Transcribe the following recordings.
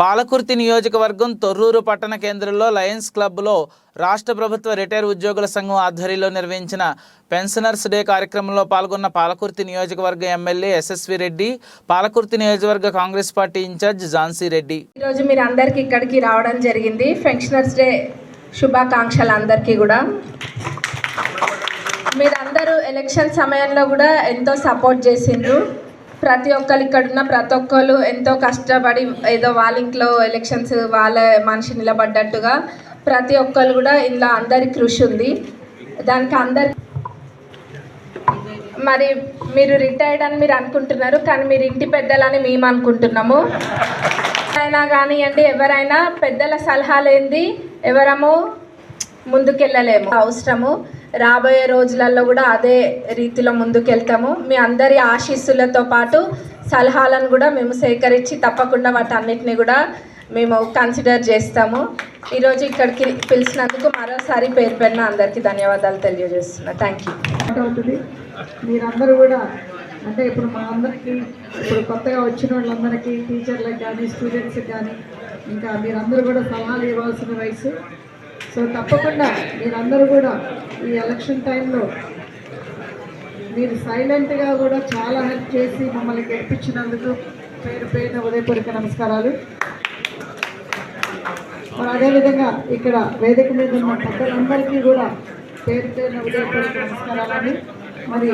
పాలకుర్తి నియోజకవర్గం తొర్రూరు పట్టణ కేంద్రంలో లయన్స్ క్లబ్లో రాష్ట్ర ప్రభుత్వ రిటైర్ ఉద్యోగుల సంఘం ఆధ్వర్యంలో నిర్వహించిన పెన్షనర్స్ డే కార్యక్రమంలో పాల్గొన్న పాలకుర్తి నియోజకవర్గ ఎమ్మెల్యే ఎస్ఎస్వి రెడ్డి పాలకుర్తి నియోజకవర్గ Congress party in charge Jhansi Reddy. ఈరోజు మీరు అందరికీ ఇక్కడికి రావడం జరిగింది. పెన్షనర్స్ డే శుభాకాంక్షలు అందరికీ కూడా. మీరందరూ ఎలక్షన్ సమయంలో కూడా ఎంతో సపోర్ట్ చేసిండ్రు. ప్రతి ఒక్కరు ఇక్కడ ఉన్న ప్రతి ఒక్కరు ఎంతో కష్టపడి ఏదో వాళ్ళ ఇంట్లో ఎలక్షన్స్ వాళ్ళ మనిషి నిలబడ్డట్టుగా ప్రతి ఒక్కరు కూడా ఇందులో అందరి కృషి ఉంది. దానికి అందరి మరి మీరు రిటైర్డ్ అని మీరు అనుకుంటున్నారు కానీ మీరు ఇంటి పెద్దలని మేము అనుకుంటున్నాము. అయినా కానివ్వండి ఎవరైనా పెద్దల సలహాలు ఏంది ఎవరము ముందుకెళ్ళలేము. అవసరము. రాబోయే రోజులలో కూడా అదే రీతిలో ముందుకెళ్తాము. మీ అందరి ఆశీస్సులతో పాటు సలహాలను కూడా మేము సేకరించి తప్పకుండా వాటన్నిటిని కూడా మేము కన్సిడర్ చేస్తాము. ఈరోజు ఇక్కడికి పిలిచినందుకు మరోసారి పేరు పేరున అందరికీ ధన్యవాదాలు తెలియజేస్తున్నా. థ్యాంక్ యూ అవుతుంది. మీరందరూ కూడా అంటే ఇప్పుడు మా అందరికీ ఇప్పుడు కొత్తగా వచ్చిన వాళ్ళందరికీ టీచర్లకు కానీ స్టూడెంట్స్కి కానీ ఇంకా మీరందరూ కూడా సలహాలు ఇవ్వాల్సిన వయసు. సో తప్పకుండా మీరందరూ కూడా ఈ ఎలక్షన్ టైంలో మీరు సైలెంట్గా కూడా చాలా హెల్ప్ చేసి మమ్మల్ని గెలిపించినందుకు పేరు పేరున ఉదయపూర్వక నమస్కారాలు. మరి అదేవిధంగా ఇక్కడ వేదిక మీద ఉన్న పెద్దలందరికీ కూడా పేరు పేరున ఉదయపూర్వక నమస్కారాలని. మరి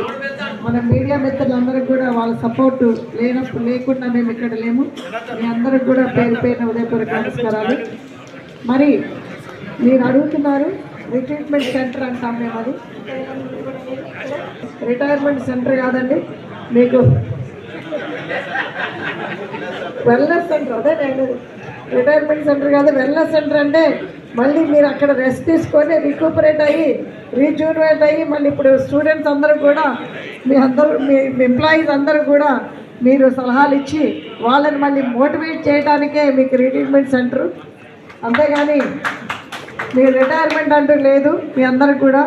మన మీడియా మిత్రులందరికీ కూడా వాళ్ళ సపోర్టు లేనప్పుడు లేకుండా మేము ఇక్కడ లేము. మీ అందరికి కూడా పేరు పేరున ఉదయపూర్వక నమస్కారాలు. మరి మీరు అడుగుతున్నారు రిట్రీట్మెంట్ సెంటర్ అంటాం మేము అది. రిటైర్మెంట్ సెంటర్ కాదండి మీకు వెల్నెస్ సెంటర్. అదే నేను రిటైర్మెంట్ సెంటర్ కాదు వెల్నెస్ సెంటర్ అంటే మళ్ళీ మీరు అక్కడ రెస్ట్ తీసుకొని రికూపరేట్ అయ్యి రీజూనివేట్ అయ్యి మళ్ళీ ఇప్పుడు స్టూడెంట్స్ అందరూ కూడా మీ అందరూ మీ ఎంప్లాయీస్ అందరూ కూడా మీరు సలహాలు ఇచ్చి వాళ్ళని మళ్ళీ మోటివేట్ చేయడానికే మీకు రిట్రీట్మెంట్ సెంటర్. అంతేగాని మీ రిటైర్మెంట్ అంటూ లేదు మీ అందరికి కూడా.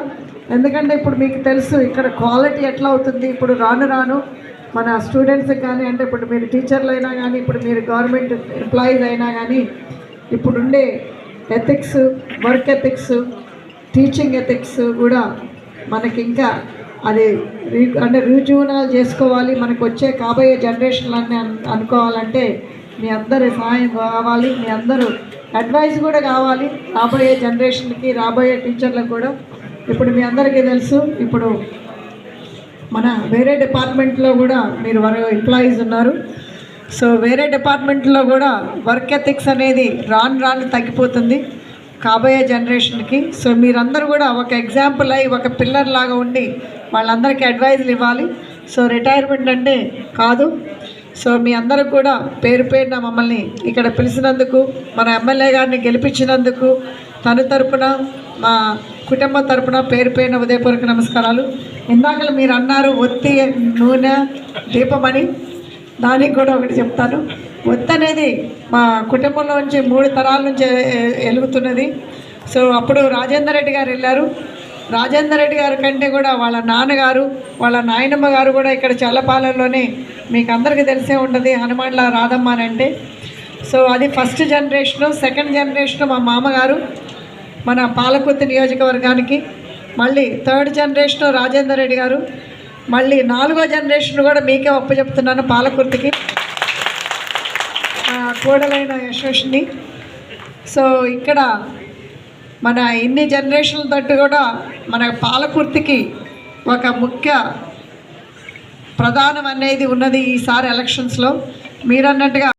ఎందుకంటే ఇప్పుడు మీకు తెలుసు ఇక్కడ క్వాలిటీ ఎట్లా అవుతుంది. ఇప్పుడు రాను రాను మన స్టూడెంట్స్కి కానీ అంటే ఇప్పుడు మీరు టీచర్లు అయినా కానీ ఇప్పుడు మీరు గవర్నమెంట్ ఎంప్లాయీస్ అయినా కానీ ఇప్పుడుండే ethics work ethics teaching ethics కూడా మనకి ఇంకా అది అంటే రుజువునాలు చేసుకోవాలి. మనకు వచ్చే కాబోయే జనరేషన్లన్నీ అనుకోవాలంటే మీ అందరి సహాయం కావాలి. మీ అందరూ అడ్వైస్ కూడా కావాలి. రాబోయే జనరేషన్కి రాబోయే టీచర్లకు కూడా. ఇప్పుడు మీ అందరికీ తెలుసు ఇప్పుడు మన వేరే డిపార్ట్మెంట్లో కూడా మీరు వర ఎంప్లాయీస్ ఉన్నారు. సో వేరే డిపార్ట్మెంట్లో కూడా వర్క్ ఎథిక్స్ అనేది రాను రాను తగ్గిపోతుంది కాబోయే జనరేషన్కి సో మీరందరూ కూడా ఒక ఎగ్జాంపుల్ అయ్యి ఒక పిల్లర్ లాగా ఉండి వాళ్ళందరికీ అడ్వైజులు ఇవ్వాలి. సో రిటైర్మెంట్ అంటే కాదు సో మీ అందరూ కూడా పేరు పేరున మమ్మల్ని ఇక్కడ పిలిచినందుకు మన ఎమ్మెల్యే గారిని గెలిపించినందుకు తన తరపున మా కుటుంబం తరపున పేరు పేరున ఉదయపూర్వక నమస్కారాలు. ఇందాక మీరు అన్నారు ఒత్తి నూనె దీపమని దానికి కూడా ఒకటి చెప్తాను. ఒత్తి అనేది మా కుటుంబంలో నుంచి మూడు తరాల నుంచి ఎలుగుతున్నది. వెలుగుతున్నది సో అప్పుడు రాజేందర్ రెడ్డి గారు వెళ్ళారు. రాజేందర్ రెడ్డి గారి కంటే కూడా వాళ్ళ నాన్నగారు వాళ్ళ నాయనమ్మ గారు కూడా ఇక్కడ చల్లపాలెంలోనే మీకు అందరికీ తెలిసే ఉంటుంది హనుమాన్ల రాధమ్మ అని అంటే. సో అది ఫస్ట్ జనరేషను సెకండ్ జనరేషన్ మా మామగారు మన పాలకుర్తి నియోజకవర్గానికి. మళ్ళీ థర్డ్ జనరేషన్ రాజేందర్ రెడ్డి గారు. మళ్ళీ నాలుగో జనరేషన్ కూడా మీకే ఒప్ప చెప్తున్నాను పాలకుర్తికి. కోడలైన యశస్ని సో ఇక్కడ మన ఇన్ని జనరేషన్ల తట్టు కూడా మన పాలకుర్తికి ఒక ముఖ్య ప్రధానం అనేది ఉన్నది ఈసారి ఎలక్షన్స్లో మీరన్నట్టుగా